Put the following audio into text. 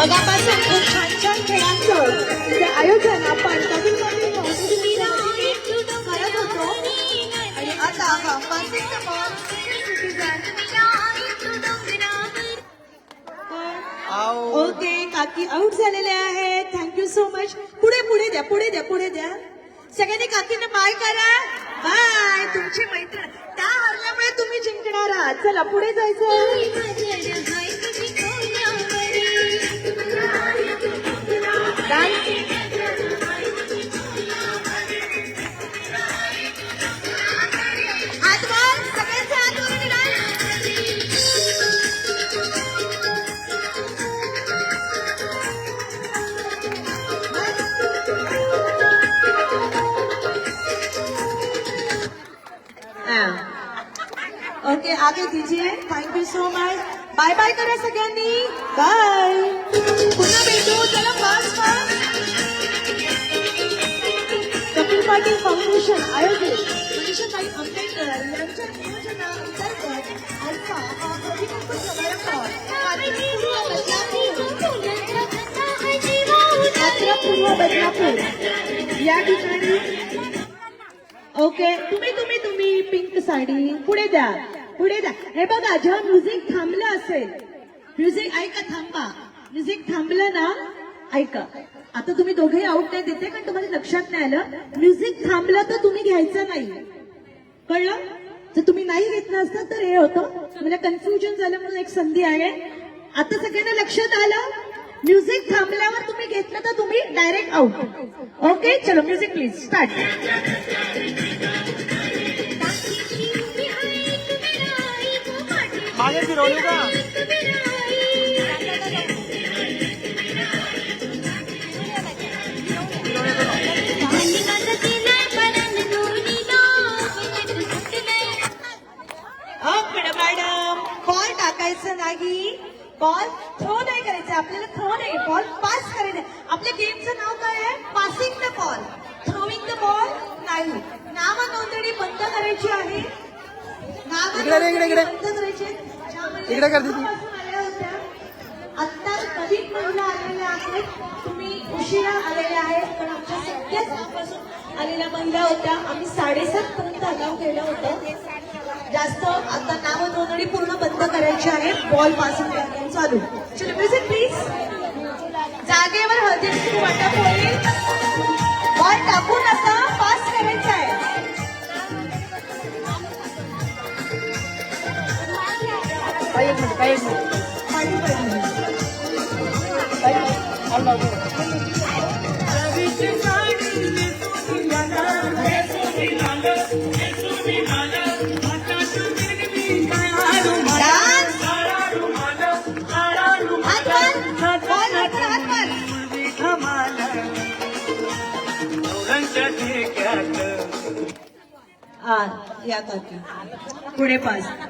मगापासून खूप छान छान खेळांचं आयोजन आपण कधीकधी कौटुंबिक करत होतो. आणि आता हा ओके काकी आउट झालेले आहेत. थँक्यू सो मच पुढे पुढे द्या पुढे द्या पुढे द्या. सगळ्यांनी काकीने बाय करा. बाय तुमची मैत्रीण. त्या हरल्यामुळे तुम्ही जिंकणार आहात. चला पुढे जायचं. ओके आगे दीजिए thank you so much bye bye करा सगळ्यांनी बाय पुन्हा भेटू पाटील फाउंडेशन आयोजित. मनीषाताई आंबेडकर यांच्या नियोजनाअंतर्गत अल्फा हा समारंभ बदलापूर या ठिकाणी. ओके तुम्ही तुम्ही तुम्ही पिंक साडी पुढे द्या. पुढे द्या. हे बघा जेव्हा म्युझिक थांबलं असेल म्युझिक ऐका थांबा. म्युझिक थांबलं ना ऐका. आता तुम्ही दोघेही आउट नाही देते कारण तुम्हाला लक्षात नाही आलं. म्युझिक थांबलं तर तुम्ही घ्यायचं नाही. कळलं? जर तुम्ही नाही घेतलं असतं तर हे होतं. मला कन्फ्युजन झालं म्हणून एक संधी आहे. आता सगळ्यांना लक्षात आलं? म्युझिक थांबल्यावर तुम्ही घेतलं तर तुम्ही डायरेक्ट आउट ओके चलो म्युझिक प्लीज स्टार्ट बॉल टाकायचं नाही. बॉल थ्रो नाही करायचं. आपल्याला थ्रो नाही. बॉल पास करायचं. आपल्या गेमचं नाव काय आहे? Passing the ball throwing the ball नाही. नाव नोंदणी बंद करायची आहे. नाव. बंद करायची इकडे कर. आत्ता नवीन महिला आलेल्या आहेत. तुम्ही उशिरा आलेल्या आहेत पण आमच्या गावापासून आलेल्या महिला होत्या. आम्ही साडेसात पर्यंत अलाव केलं होतं. जास्त आता नाव नोंदणी पूर्ण बंद करायची आहे. बॉलपासून चालू. चलो म्युझिक प्लीज जागेवर हळदीची वाटप होईल बॉल टाकून आता पास करायचा आहे. एक मिनिट एक मिनिट पाणी पडलं. या काकी पुढे पास